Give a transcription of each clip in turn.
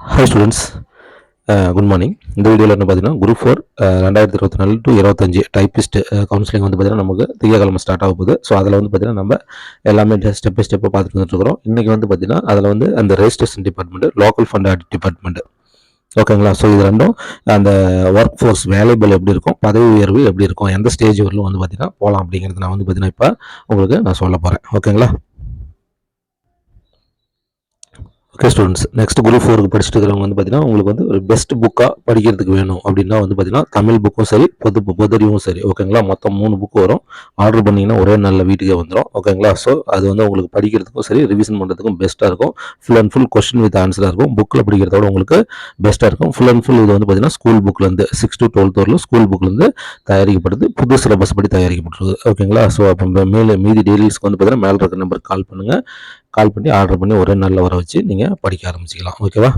Hi students good morning இந்த வீடியோவில் என்ன பார்த்தீங்கன்னா குரூப் ஃபோர் uh, ரெண்டாயிரத்தி இருபத்தி நாலு டு இருபத்தஞ்சு டைப்பிஸ்ட் கவுன்சிலிங் வந்து பார்த்தீங்கன்னா நமக்கு திங்கக்கிழமை ஸ்டார்ட் ஆக போகுது. ஸோ அதில் வந்து பார்த்தீங்கன்னா நம்ம எல்லாமே ஸ்டெப் பை ஸ்டெப்பாக பார்த்துட்டு வந்துருக்கிறோம் இன்றைக்கி வந்து பார்த்தீங்கன்னா அதில் வந்து அந்த registration department local fund audit department ஓகேங்களா ஸோ இது ரெண்டும் அந்த ஒர்க் ஃபோர்ஸ் வேலைபிள் எப்படி இருக்கும் பதவி உயர்வு எப்படி இருக்கும் எந்த ஸ்டேஜ் வரலும் வந்து பார்த்தீங்கன்னா போகலாம் அப்படிங்கிறது நான் வந்து பார்த்தீங்கன்னா இப்போ உங்களுக்கு நான் சொல்ல போகிறேன் ஓகேங்களா ஓகே ஸ்டூடெண்ட்ஸ் நெக்ஸ்ட் குரூப் ஃபோருக்கு படிச்சுட்டு இருக்கிறவங்க வந்து பார்த்தீங்கன்னா உங்களுக்கு வந்து ஒரு பெஸ்ட் புக்காக படிக்கிறதுக்கு வேணும் அப்படின்னா வந்து பார்த்தீங்கன்னா தமிழ் புக்கும் சரி பொது பொதறிவும் சரி. ஓகேங்களா மொத்தம் மூணு புக்கு வரும். ஆர்டர் பண்ணிங்கன்னா ஒரே நல்ல வீட்டுக்கே வந்துடும் ஓகேங்களா ஸோ அது வந்து உங்களுக்கு படிக்கிறதுக்கும் சரி ரிவிஷன் பண்ணுறதுக்கும் பெஸ்ட்டாக இருக்கும். Full and full question with ஆன்சராக இருக்கும். புக்கில் படிக்கிறதோட உங்களுக்கு பெஸ்ட்டாக இருக்கும். ஃபுல் அண்ட் ஃபுல் இது வந்து பார்த்தீங்கன்னா ஸ்கூல் புக்லேருந்து சிக்ஸ் டு டுவெல்த் வரலும் ஸ்கூல் புக்லேருந்து தயாரிக்கப்படுது. புது சிலபஸ் படி தயாரிக்கப்பட்டிருக்கு ஓகேங்களா ஸோ அப்போ மேலே மீதி டெய்லிஸ்க்கு வந்து பார்த்தீங்கன்னா மேலே இருக்கிற நம்பருக்கு கால் பண்ணுங்கள் கால் பண்ணி ஆர்டர் பண்ணி ஒரே நாளில் வர வச்சு நீங்கள் படிக்க ஆரம்பிச்சிக்கலாம். ஓகேவா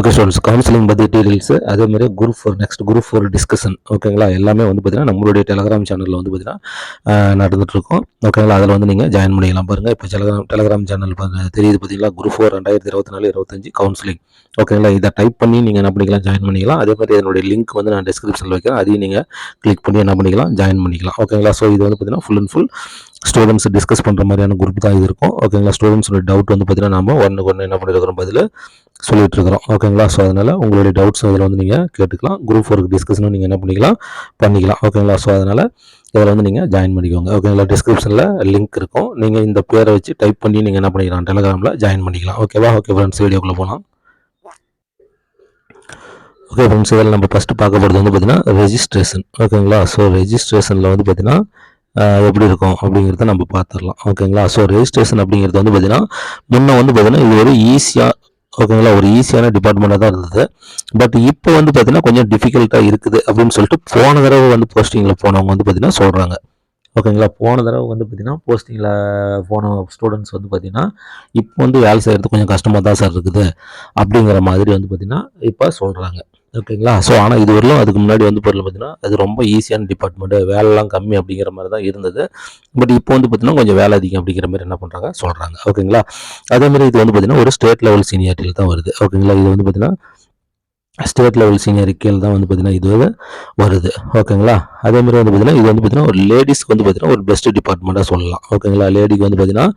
ஓகே ஸ்டூடெண்ட்ஸ் கவுன்சிலிங் பற்றி டீடைல்ஸு அதேமாதிரி group four next group four discussion ஓகேங்களா எல்லாமே வந்து பார்த்தீங்கன்னா நம்மளுடைய டெலகிராம் சேனலில் வந்து பார்த்தீங்கன்னா நடந்துகிட்ருக்கோம் ஓகேங்களா அதில் வந்து நீங்கள் ஜாயின் பண்ணிக்கலாம் பாருங்கள் இப்போ டெலகிராம் டெலகிராம் சேனல் தெரியுது பார்த்தீங்களா குரூப் ஃபோர் ரெண்டாயிரத்தி இருபத்தி நாலு இருபத்தஞ்சு கவுன்சிலிங் ஓகேங்களா இதை டைப் பண்ணி நீங்கள் என்ன பண்ணிக்கலாம்? ஜாயின் பண்ணிக்கலாம். அதே மாதிரி இதனுடைய லிங்க் வந்து நான் டிஸ்கிரிப்ஷனில் வைக்கிறேன். அதையும் நீங்கள் கிளிக் பண்ணி என்ன பண்ணிக்கலாம்? ஜாயின் பண்ணிக்கலாம். ஓகேங்களா ஸோ இது வந்து பார்த்தீங்கன்னா full and full students discuss பண்ணுற மாதிரியான குரூப் தான் இது இருக்கும். ஓகேங்களா ஸ்டூடெண்ட்ஸோட டவுட் வந்து பார்த்தீங்கன்னா நம்ம ஒன்றுக்கு ஒன்று என்ன பண்ணிருக்கிறோம்? பதில் சொல்லிட்டு இருக்கிறோம் ஓகேங்களா ஸோ அதனால் உங்களுடைய டவுட்ஸ் அதில் வந்து நீங்கள் கேட்டுக்கலாம். குரூப் ஒர்க் டிஸ்கஷனும் நீங்கள் என்ன பண்ணிக்கலாம்? பண்ணிக்கலாம். ஓகேங்களா ஸோ அதனால் இதில் வந்து நீங்கள் ஜாயின் பண்ணிக்கோங்க. ஓகேங்களா டிஸ்கிரிப்ஷனில் லிங்க் இருக்கும். நீங்கள் இந்த பேரை வச்சு டைப் பண்ணி நீங்கள் என்ன பண்ணிக்கலாம்? டெலகிராமில் ஜாயின் பண்ணிக்கலாம். ஓகேவா ஓகே ஃப்ரெண்ட்ஸ் வீடியோக்குள்ளே போகலாம் ஓகே ஃப்ரெண்ட்ஸ் இதில் நம்ம ஃபஸ்ட்டு பார்க்க போகிறது வந்து பார்த்தீங்கன்னா ரெஜிஸ்ட்ரேஷன் ஓகேங்களா ஸோ ரெஜிஸ்ட்ரேஷனில் வந்து பார்த்தீங்கன்னா எப்படி இருக்கும் அப்படிங்கிறத நம்ம பார்த்துடலாம். ஓகேங்களா? ஸோ ரெஜிஸ்ட்ரேஷன் அப்படிங்கிறது வந்து பார்த்தீங்கன்னா முன்னே வந்து பார்த்தீங்கன்னா இது ஒரு ஈஸியாக ஓகேங்களா? ஒரு ஈஸியான டிபார்ட்மெண்ட்டாக தான் இருந்தது. பட் இப்போ வந்து பார்த்தீங்கன்னா கொஞ்சம் டிஃபிகல்ட்டாக இருக்குது அப்படின்னு சொல்லிட்டு போன தடவை வந்து போஸ்டிங்கில் போனவங்க வந்து பார்த்தீங்கன்னா சொல்கிறாங்க ஓகேங்களா? போன தடவை வந்து பார்த்திங்கன்னா போஸ்டிங்கில் போன ஸ்டூடெண்ட்ஸ் வந்து பார்த்திங்கன்னா இப்போ வந்து வேலை செய்கிறது கொஞ்சம் கஷ்டமாக தான் சார் இருக்குது. அப்படிங்கிற மாதிரி வந்து பார்த்திங்கன்னா இப்போ சொல்கிறாங்க ஓகேங்களா? ஸோ ஆனால் இது வரலும் அதுக்கு முன்னாடி வந்து பொருள் பார்த்தீங்கன்னா அது ரொம்ப ஈஸியான டிபார்ட்மெண்ட்டு வேலைலாம் கம்மி அப்படிங்கிற மாதிரி தான் இருந்தது. பட் இப்போ வந்து பார்த்தீங்கன்னா கொஞ்சம் வேலை அதிகம் அப்படிங்கிற மாதிரி என்ன பண்ணுறாங்க சொல்கிறாங்க ஓகேங்களா? அதேமாதிரி இது வந்து பார்த்தீங்கன்னா ஒரு ஸ்டேட் லெவல் சீனியாரிட்டியில் தான் வருது. ஓகேங்களா? இது வந்து பார்த்தீங்கன்னா ஸ்டேட் லெவல் சீனியர் கீழே தான் வந்து பார்த்தீங்கன்னா இது வருது. ஓகேங்களா? அதேமாதிரி வந்து பார்த்தீங்கன்னா இது வந்து பார்த்தீங்கன்னா ஒரு லேடிஸ்க்கு வந்து பார்த்தீங்கன்னா ஒரு பெஸ்ட் டிபார்ட்மெண்ட்டாக சொல்லலாம். ஓகேங்களா? லேடிக்கு வந்து பார்த்தீங்கன்னா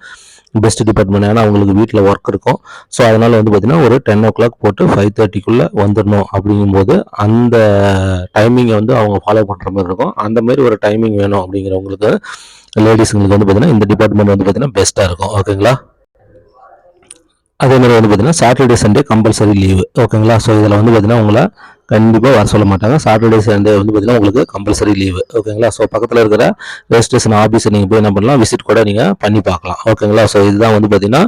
பெஸ்ட் டிபார்ட்மெண்ட் ஏன்னா அவங்களுக்கு வீட்டில் ஒர்க் இருக்கும். ஸோ அதனால் வந்து பார்த்திங்கன்னா ஒரு டென் ஓ கிளாக் போட்டு ஃபைவ் தேர்ட்டிக்குள்ளே வந்துடணும் அப்படிங்கும்போது அந்த டைமிங்கை வந்து அவங்க ஃபாலோ பண்ணுற மாதிரி இருக்கும். அந்த மாதிரி ஒரு டைமிங் வேணும் அப்படிங்கிறவங்களுக்கு லேடிஸுங்களுக்கு வந்து பார்த்திங்கன்னா இந்த டிபார்ட்மெண்ட் வந்து பார்த்திங்கன்னா பெஸ்ட்டாக இருக்கும். ஓகேங்களா? அதே மாதிரி வந்து பார்த்தீங்கன்னா சாட்டர்டே சண்டே கம்பல்சரி லீவு ஓகேங்களா ஸோ இதில் வந்து பார்த்தீங்கன்னா உங்களை கண்டிப்பாக வர சொல்ல மாட்டாங்க. சாட்டர்டே சண்டே வந்து பார்த்தீங்கன்னா உங்களுக்கு கம்பல்சரி லீவு ஓகேங்களா ஸோ பக்கத்தில் இருக்கிற ரெஜிஸ்ட்ரேஷன் ஆஃபீஸை நீங்கள் போய் என்ன பண்ணலாம்? விசிட் கூட நீங்கள் பண்ணி பார்க்கலாம். ஓகேங்களா ஸோ இதுதான் வந்து பார்த்தீங்கன்னா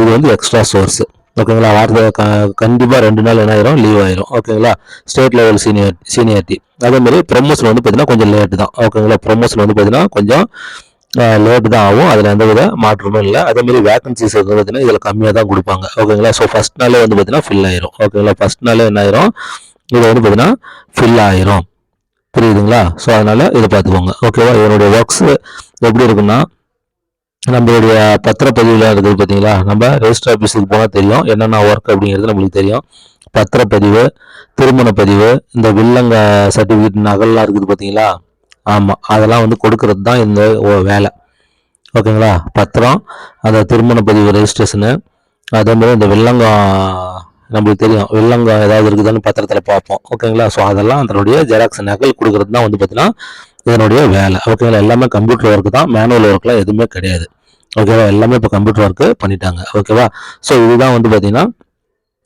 இது வந்து எக்ஸ்ட்ரா சோர்ஸ் ஓகேங்களா வாரத்தில் க கண்டிப்பாக ரெண்டு நாள் என்ன ஆயிரும்? லீவ் ஆயிரும். ஓகேங்களா ஸ்டேட் லெவல் சீனியர் சீனியாரிட்டி அதேமாதிரி ப்ரொமோஷன் வந்து பார்த்தீங்கன்னா கொஞ்சம் லேட்டு தான். ஓகேங்களா ப்ரொமோஷன் வந்து பார்த்தீங்கன்னா கொஞ்சம் லேட்டு தான் ஆகும். அதில் எந்த வித மாற்றமும் இல்லை. அதேமாரி வேகன்சிஸ் வந்து பார்த்தீங்கன்னா இதில் கம்மியாக தான் கொடுப்பாங்க. ஓகேங்களா ஸோ ஃபஸ்ட் நாளே வந்து பார்த்தீங்கன்னா ஃபில் ஆயிரும். ஓகேங்களா ஃபஸ்ட் நாளே என்ன ஆயிரும்? இது வந்து பார்த்தீங்கன்னா ஃபில் ஆயிரும். புரியுதுங்களா? ஸோ அதனால் இதை பார்த்துக்கோங்க. ஓகேவா இதனுடைய ஒர்க்ஸ் எப்படி இருக்குன்னா நம்மளுடைய பத்திரப்பதிவில் இருக்குது பார்த்தீங்களா நம்ம ரெஜிஸ்டர் ஆஃபீஸுக்கு போனால் தெரியும். என்னென்ன ஒர்க் அப்படிங்கிறது நம்மளுக்கு தெரியும். பத்திரப்பதிவு திருமண பதிவு இந்த வில்லங்க சர்டிஃபிகேட் நகல்லாம் இருக்குது பார்த்தீங்களா ஆமாம் அதெல்லாம் வந்து கொடுக்கறது தான் இந்த வேலை. ஓகேங்களா? பத்திரம் அந்த திருமண பதிவு ரெஜிஸ்ட்ரேஷனு அதே மாதிரி இந்த வெள்ளங்காய் நம்மளுக்கு தெரியும் வெள்ளங்கம் ஏதாவது இருக்குதுன்னு பத்திரத்தில் பார்ப்போம். ஓகேங்களா? ஸோ அதெல்லாம் அதனுடைய ஜெராக்ஸ் நகல் கொடுக்கறது தான் வந்து பார்த்தீங்கன்னா இதனுடைய வேலை. ஓகேங்களா? எல்லாமே கம்ப்யூட்டர் ஒர்க்கு தான் மேனுவல் ஒர்க்லாம் எதுவுமே கிடையாது. ஓகேவா? எல்லாமே இப்போ கம்ப்யூட்டர் ஒர்க்கு பண்ணிட்டாங்க. ஓகேவா? ஸோ இதுதான் வந்து பார்த்தீங்கன்னா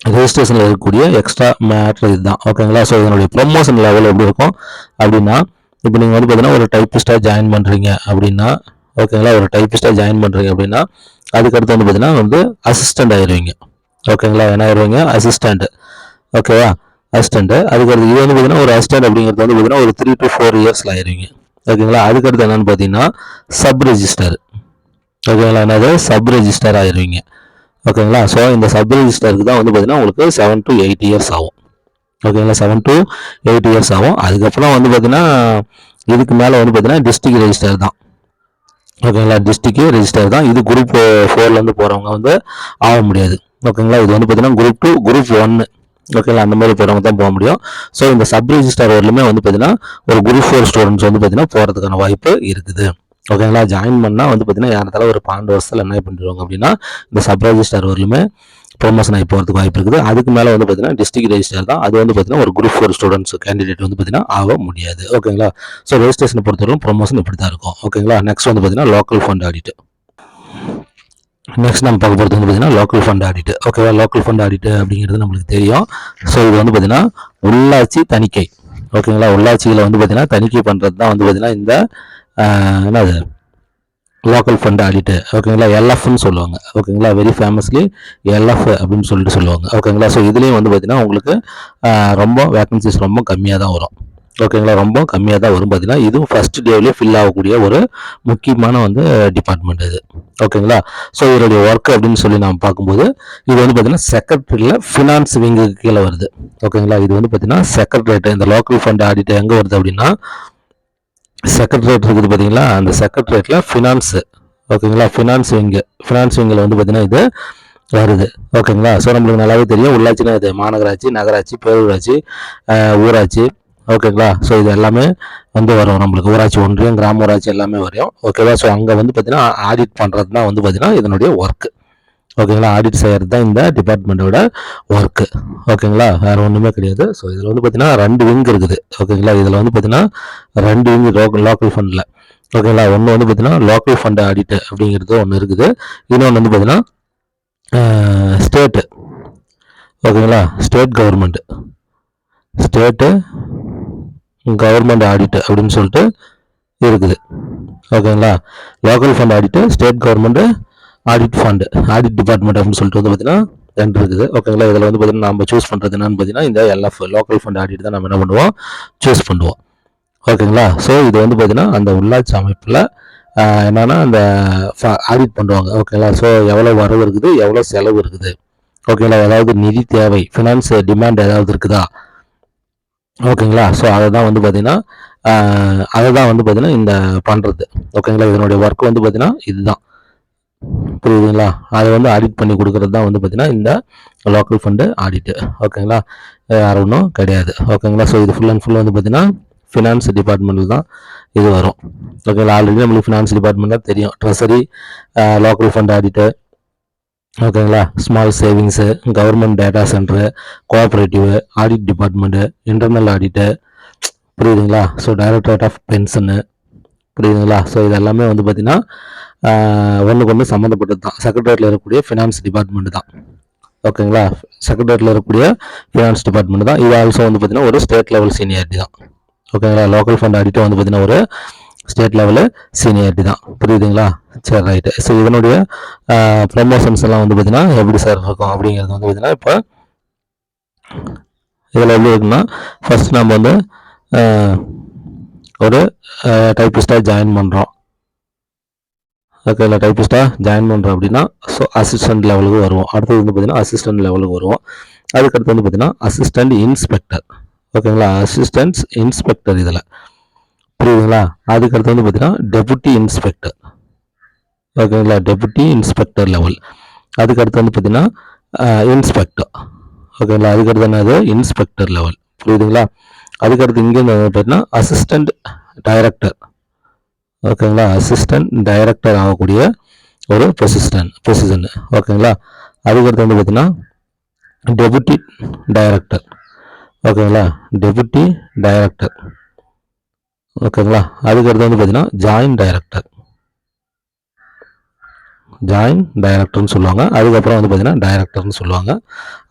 ரெஜிஸ்ட்ரேஷனில் இருக்கக்கூடிய எக்ஸ்ட்ரா மேட்ரு இதுதான். ஓகேங்களா? ஸோ இதனுடைய ப்ரொமோஷன் லெவல் எப்படி இருக்கும்? அப்படின்னா இப்போ நீங்கள் வந்து பார்த்தீங்கன்னா ஒரு டைப்பிஸ்ட்டாக ஜாயின் பண்ணுறீங்க அப்படின்னா ஓகேங்களா ஒரு டைப்பிஸ்ட்டாக ஜாயின் பண்ணுறீங்க அப்படின்னா அதுக்கடுத்து வந்து பார்த்தீங்கன்னா வந்து அசிஸ்டண்ட் ஆயிடுவீங்க ஓகேங்களா என்ன ஆயிடுவீங்க அசிஸ்டண்ட் ஓகேவா அசிஸ்டண்ட்டு அதுக்கடுத்து இது வந்து பார்த்தீங்கன்னா ஒரு அசிஸ்டண்ட் அப்படிங்கிறது வந்து பார்த்தீங்கன்னா ஒரு த்ரீ டு ஃபோர் இயர்ஸில் ஆயிடுவீங்க ஓகேங்களா அதுக்கடுத்து என்னென்னு பார்த்தீங்கன்னா சப் ரெஜிஸ்டர் ஓகேங்களா என்னது? சப் ரெஜிஸ்டர் ஆயிடுவீங்க ஓகேங்களா ஸோ இந்த சப் ரெஜிஸ்டருக்கு தான் வந்து பார்த்தீங்கன்னா உங்களுக்கு செவன் டு எயிட் இயர்ஸ் ஆகும். ஓகேங்களா? செவன் டு எயிட் இயர்ஸ் ஆகும். அதுக்கப்புறம் வந்து பார்த்தீங்கன்னா இதுக்கு மேலே வந்து பார்த்தீங்கன்னா டிஸ்ட்ரிக்ட் ரெஜிஸ்டர் தான். ஓகேங்களா? டிஸ்ட்ரிக்கு ரெஜிஸ்டர் தான். இது குரூப் ஃபோர்லேருந்து போகிறவங்க வந்து ஆக முடியாது. ஓகேங்களா? இது வந்து பார்த்தீங்கன்னா குரூப் டூ குரூப் ஒன்று ஓகேங்களா? அந்த மாதிரி போகிறவங்க தான் போக முடியும். ஸோ இந்த சப் ரெஜிஸ்டர் வரலுமே வந்து பார்த்தீங்கன்னா ஒரு குரூப் ஃபோர் ஸ்டூடெண்ட்ஸ் வந்து பார்த்தீங்கன்னா போகிறதுக்கான வாய்ப்பு இருக்குது. ஓகேங்களா? ஜாயின் பண்ணால் வந்து பார்த்தீங்கன்னா யாரத்தால ஒரு பன்னெண்டு வருஷத்தில் என்ன பண்ணிடுவாங்க அப்படின்னா இந்த சப் ரெஜிஸ்டர் வரலுமே ப்ரொமோஷன் ஆகி போகிறதுக்கு வாய்ப்பு இருக்குது. அதுக்கு மேலே வந்து பார்த்தீங்கன்னா டிஸ்ட்ரிக்ட் ரெஜிஸ்டர் தான். அது வந்து பார்த்தீங்கன்னா ஒரு குரூப் ஃபோர் ஸ்டூடெண்ட்ஸ் கேண்டிடேட் வந்து பார்த்தீங்கன்னா ஆக முடியாது. ஓகேங்களா ஸோ ரெஜிஸ்ட்ரேஷனை பொறுத்தவரைக்கும் ப்ரொமோஷன் இப்படி தான் இருக்கும். ஓகேங்களா நெக்ஸ்ட் வந்து பார்த்தீங்கன்னா லோக்கல் ஃபண்ட் ஆடிட் நெக்ஸ்ட் நம்ம பார்க்க போகிறது வந்து பார்த்தீங்கன்னா லோக்கல் ஃபண்ட் ஆடிட் ஓகேவா லோக்கல் ஃபண்ட் ஆடிட் அப்படிங்கிறது நம்மளுக்கு தெரியும். ஸோ இது வந்து பார்த்தீங்கன்னா உள்ளாட்சி தணிக்கை. ஓகேங்களா உள்ளாட்சியில் வந்து பார்த்தீங்கன்னா தணிக்கை பண்ணுறது தான் வந்து பார்த்தீங்கன்னா இந்த என்னது? லோக்கல் ஃபண்ட் ஆடிட்டு ஓகேங்களா எல்எஃப்னு சொல்லுவாங்க ஓகேங்களா வெரி ஃபேமஸ்லி எல்எஃப் அப்படின்னு சொல்லிட்டு சொல்லுவாங்க ஓகேங்களா ஸோ இதுலேயும் வந்து பார்த்தீங்கன்னா உங்களுக்கு ரொம்ப வேக்கன்சிஸ் ரொம்ப கம்மியாக தான் வரும் ஓகேங்களா ரொம்ப கம்மியாக தான் வரும் பார்த்தீங்கன்னா இதுவும் ஃபர்ஸ்ட் டேவிலே ஃபில் ஆகக்கூடிய ஒரு முக்கியமான வந்து டிபார்ட்மெண்ட் இது ஓகேங்களா ஸோ இதனுடைய ஒர்க் அப்படின்னு சொல்லி நாம் பார்க்கும்போது இது வந்து பார்த்தீங்கன்னா செக்ரட்டரியில் ஃபினான்ஸ் விங்குக்கு கீழே வருது ஓகேங்களா இது வந்து பார்த்தீங்கன்னா செக்ரட்டரியேட் இந்த லோக்கல் ஃபண்ட் ஆடிட்டு எங்கே வருது அப்படின்னா செக்ரட்டரியேட் இருக்குது பார்த்தீங்களா அந்த செக்ரட்டரியேட்டில் ஃபினான்ஸு ஓகேங்களா? ஃபினான்ஸ் விங்கு ஃபினான்ஸ் விங்கில் வந்து பார்த்தீங்கன்னா இது வருது. ஓகேங்களா? ஸோ நம்மளுக்கு நல்லாவே தெரியும். உள்ளாட்சினா இது மாநகராட்சி நகராட்சி பேரூராட்சி ஊராட்சி. ஓகேங்களா? ஸோ இது எல்லாமே வந்து வரும். நம்மளுக்கு ஊராட்சி ஒன்றியம் கிராம ஊராட்சி எல்லாமே வரும். ஓகேவா? ஸோ அங்கே வந்து பார்த்தீங்கன்னா ஆடிட் பண்ணுறது தான் வந்து பார்த்தீங்கன்னா இதனுடைய ஒர்க்கு ஓகேங்களா ஆடிட் செய்கிறது தான் இந்த டிபார்ட்மெண்ட்டோட ஒர்க்கு ஓகேங்களா வேறு ஒன்றுமே கிடையாது. ஸோ இதில் வந்து பார்த்தீங்கன்னா ரெண்டு விங் இருக்குது. ஓகேங்களா இதில் வந்து பார்த்தீங்கன்னா ரெண்டு விங் லோக்கல் லோக்கல் ஃபண்டில் ஓகேங்களா ஒன்று வந்து பார்த்தீங்கன்னா லோக்கல் ஃபண்ட் ஆடிட் அப்படிங்கிறது ஒன்று இருக்குது. இன்னொன்று வந்து பார்த்தீங்கன்னா ஸ்டேட்டு ஓகேங்களா state government state government audit அப்படின்னு சொல்லிட்டு இருக்குது. ஓகேங்களா local fund audit state government audit fund audit department அப்படின்னு சொல்லிட்டு வந்து பார்த்தீங்கன்னா ரெண்டு இருக்குது. ஓகேங்களா இதில் வந்து பார்த்தீங்கன்னா நம்ம சூஸ் பண்ணுறது என்னன்னு பார்த்தீங்கன்னா இந்த எல்எஃப் லோக்கல் ஃபண்ட் ஆடிட் தான் நம்ம என்ன பண்ணுவோம்? சூஸ் பண்ணுவோம். ஓகேங்களா ஸோ இது வந்து பார்த்தீங்கன்னா அந்த உள்ளாட்சி அமைப்பில் என்னன்னா அந்த ஆடிட் பண்ணுவாங்க ஓகேங்களா ஸோ எவ்வளோ வரவு இருக்குது? எவ்வளோ செலவு இருக்குது? ஓகேங்களா ஏதாவது நிதி தேவை ஃபினான்ஸ் டிமாண்ட் ஏதாவது இருக்குதா? ஓகேங்களா ஸோ அதை தான் வந்து பார்த்தீங்கன்னா அதை தான் வந்து பார்த்தீங்கன்னா இந்த பண்ணுறது ஓகேங்களா இதனுடைய ஒர்க் வந்து பார்த்தீங்கன்னா இதுதான். புரியுதுங்களா? அதை வந்து ஆடிட் பண்ணி கொடுக்கறது தான் வந்து பார்த்திங்கன்னா இந்த லோக்கல் ஃபண்டு ஆடிட்டு ஓகேங்களா வேறு ஒன்றும் கிடையாது. ஓகேங்களா ஸோ இது ஃபுல் அண்ட் ஃபுல் வந்து பார்த்தீங்கன்னா ஃபினான்ஸ் டிபார்ட்மெண்ட்டில் தான் இது வரும். ஓகேங்களா ஆல்ரெடி நம்மளுக்கு ஃபினான்ஸ் டிபார்ட்மெண்ட்டில் தெரியும். ட்ரெஸரி லோக்கல் ஃபண்ட் ஆடிட்டு ஓகேங்களா small savings government data centre cooperative audit department internal audit புரியுதுங்களா? ஸோ டைரக்டரேட் ஆஃப் பென்ஷனு புரியுதுங்களா? ஸோ இது எல்லாமே வந்து பார்த்திங்கன்னா ஒன்றுக்கு ஒன்று சம்மந்தப்பட்டது தான். செக்ரட்டரியில் இருக்கக்கூடிய ஃபினான்ஸ் டிபார்ட்மெண்ட் தான். ஓகேங்களா செக்ரட்டரியில் இருக்கக்கூடிய ஃபினான்ஸ் டிபார்ட்மெண்ட் தான். இது ஆல்சோ வந்து பார்த்தீங்கன்னா ஒரு ஸ்டேட் லெவல் சீனியாரிட்டி தான். ஓகேங்களா லோக்கல் ஃபண்ட் ஆடிட்டும் வந்து பார்த்தீங்கன்னா ஒரு ஸ்டேட் லெவலு சீனியாரிட்டி தான். புரியுதுங்களா? சரி ரைட்டு ஸோ இதனுடைய ப்ரமோஷன்ஸ் எல்லாம் வந்து பார்த்தீங்கன்னா எப்படி சார் இருக்கும் அப்படிங்கிறது வந்து பார்த்தீங்கன்னா இப்போ இதில் எப்படி இருக்குன்னா ஃபர்ஸ்ட் நம்ம வந்து ஒரு டைப்பிஸ்டாக ஜாயின் பண்ணுறோம் ஓகே இல்லை டைப்பிஸ்ட்டாக ஜாயின் பண்ணுறோம் அப்படின்னா ஸோ அசிஸ்டன்ட் லெவலுக்கு வருவோம். அடுத்தது வந்து பார்த்தீங்கன்னா அசிஸ்டன்ட் லெவலுக்கு வருவோம். அதுக்கடுத்து வந்து பார்த்திங்கன்னா அசிஸ்டன்ட் இன்ஸ்பெக்டர் ஓகேங்களா அசிஸ்டன்ஸ் இன்ஸ்பெக்டர் இதில். புரியுதுங்களா? அதுக்கடுத்து வந்து பார்த்திங்கன்னா டெபுட்டி இன்ஸ்பெக்டர் ஓகேங்களா டெபுட்டி இன்ஸ்பெக்டர் லெவல் அதுக்கடுத்து வந்து பார்த்திங்கன்னா இன்ஸ்பெக்டர் ஓகேங்களா அதுக்கடுத்து என்னது? இன்ஸ்பெக்டர் லெவல் புரியுதுங்களா? அதுக்கடுத்து இங்கே பார்த்தீங்கன்னா அசிஸ்டண்ட் டைரக்டர் ஓகேங்களா? அசிஸ்டன்ட் டைரக்டர் ஆகக்கூடிய ஒரு பொசிஸ்டன் பொசிஷன் ஓகேங்களா? அதுக்கடுத்து வந்து பார்த்தீங்கன்னா டெபுட்டி டைரக்டர் ஓகேங்களா? டெபுட்டி டைரக்டர் ஓகேங்களா? அதுக்கடுத்து வந்து பார்த்தீங்கன்னா ஜாயின்ட் டைரக்டர் ஜாயின்ட் டைரக்டர்னு சொல்லுவாங்க. அதுக்கப்புறம் வந்து பார்த்தீங்கன்னா டைரக்டர்னு சொல்லுவாங்க.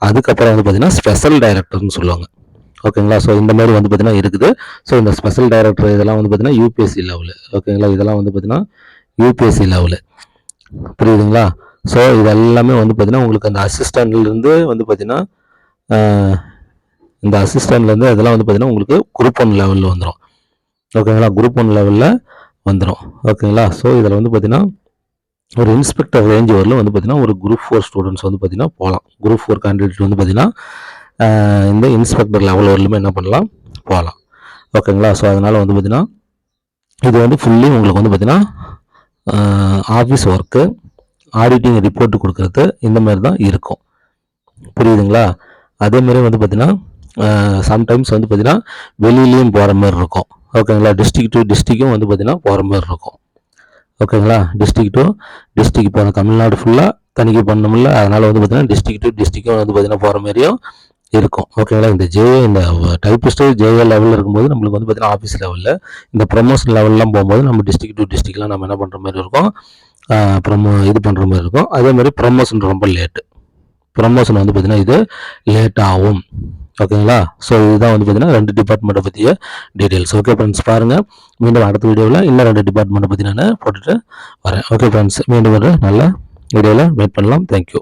அதுக்கப்புறம் வந்து பார்த்தீங்கன்னா ஸ்பெஷல் டைரக்டர்னு சொல்லுவாங்க. ஓகேங்களா? ஸோ இந்த மாதிரி வந்து பார்த்தீங்கன்னா இருக்குது. ஸோ இந்த ஸ்பெஷல் டைரக்டர் இதெல்லாம் வந்து பார்த்தீங்கன்னா யூபிஎஸ்சி லெவலு ஓகேங்களா? இதெல்லாம் வந்து பார்த்தீங்கன்னா யூபிஎஸ்சி லெவலு புரியுதுங்களா? ஸோ இது எல்லாமே வந்து பார்த்தீங்கன்னா உங்களுக்கு அந்த அசிஸ்டண்ட்லேருந்து வந்து பார்த்தீங்கன்னா இந்த அசிஸ்டண்ட்லேருந்து அதெல்லாம் வந்து பார்த்தீங்கன்னா உங்களுக்கு குரூப் ஒன் லெவலில் வந்துடும் ஓகேங்களா? குரூப் ஒன் லெவலில் வந்துடும் ஓகேங்களா? ஸோ இதில் வந்து பார்த்தீங்கன்னா ஒரு இன்ஸ்பெக்டர் ரேஞ்ச் வரல வந்து பார்த்தீங்கன்னா ஒரு குரூப் ஃபோர் ஸ்டூடெண்ட்ஸ் வந்து பார்த்தீங்கன்னா போகலாம். குரூப் ஃபோர் கேண்டிடேட் வந்து பார்த்தீங்கன்னா இந்த இன்ஸ்பெக்டர் லெவல் வரலுமே என்ன பண்ணலாம்? போகலாம். ஓகேங்களா? ஸோ அதனால் வந்து பார்த்தீங்கன்னா இது வந்து ஃபுல்லி உங்களுக்கு வந்து பார்த்தீங்கன்னா ஆஃபீஸ் ஒர்க்கு ஆடிட்டிங் ரிப்போர்ட் கொடுக்கறது இந்த மாதிரி தான் இருக்கும். புரியுதுங்களா? அதே வந்து பார்த்தீங்கன்னா சம்டைம்ஸ் வந்து பார்த்தீங்கன்னா வெளியிலையும் போகிற மாதிரி இருக்கும். ஓகேங்களா? டிஸ்ட்ரிக் டு டிஸ்ட்ரிக்கும் வந்து பார்த்தீங்கன்னா போகிற மாதிரி இருக்கும். ஓகேங்களா? டிஸ்ட்ரிக் டு டிஸ்ட்ரிக் போகிற தமிழ்நாடு ஃபுல்லாக தணிக்கை பண்ணணும்ல அதனால் வந்து பார்த்தீங்கன்னா டிஸ்ட்ரிக் டு டிஸ்ட்ரிக்கும் வந்து பார்த்தீங்கன்னா போகிற மாதிரியும் இருக்கும். ஓகேங்களா இந்த ஜே இந்த டைப்பிஸ்ட்டு ஜேஏ லெவலில் இருக்கும்போது நம்மளுக்கு வந்து பார்த்தீங்கன்னா ஆஃபீஸ் லெவலில் இந்த ப்ரொமோஷன் லெவல்லாம் போகும்போது நம்ம டிஸ்ட்ரிக்ட் டு டிஸ்ட்ரிக்ட்லாம் நம்ம என்ன பண்ணுற மாதிரி இருக்கும்? ப்ரமோ இது பண்ணுற மாதிரி இருக்கும். அதே மாதிரி ப்ரொமோஷன் ரொம்ப லேட்டு ப்ரொமோஷன் வந்து பார்த்தீங்கன்னா இது லேட் ஆகும். ஓகேங்களா ஸோ இதுதான் வந்து பார்த்தீங்கன்னா ரெண்டு டிபார்ட்மெண்ட்டை பற்றிய டீட்டெயில்ஸ் ஓகே ஃப்ரெண்ட்ஸ் பாருங்கள் மீண்டும் அடுத்த வீடியோவில் இன்னும் ரெண்டு டிபார்ட்மெண்ட்டை பற்றி நான் போட்டுட்டு வரேன். ஓகே ஃப்ரெண்ட்ஸ் மீண்டும் ஒரு நல்ல வீடியோவில் வெயிட் பண்ணலாம். தேங்க்யூ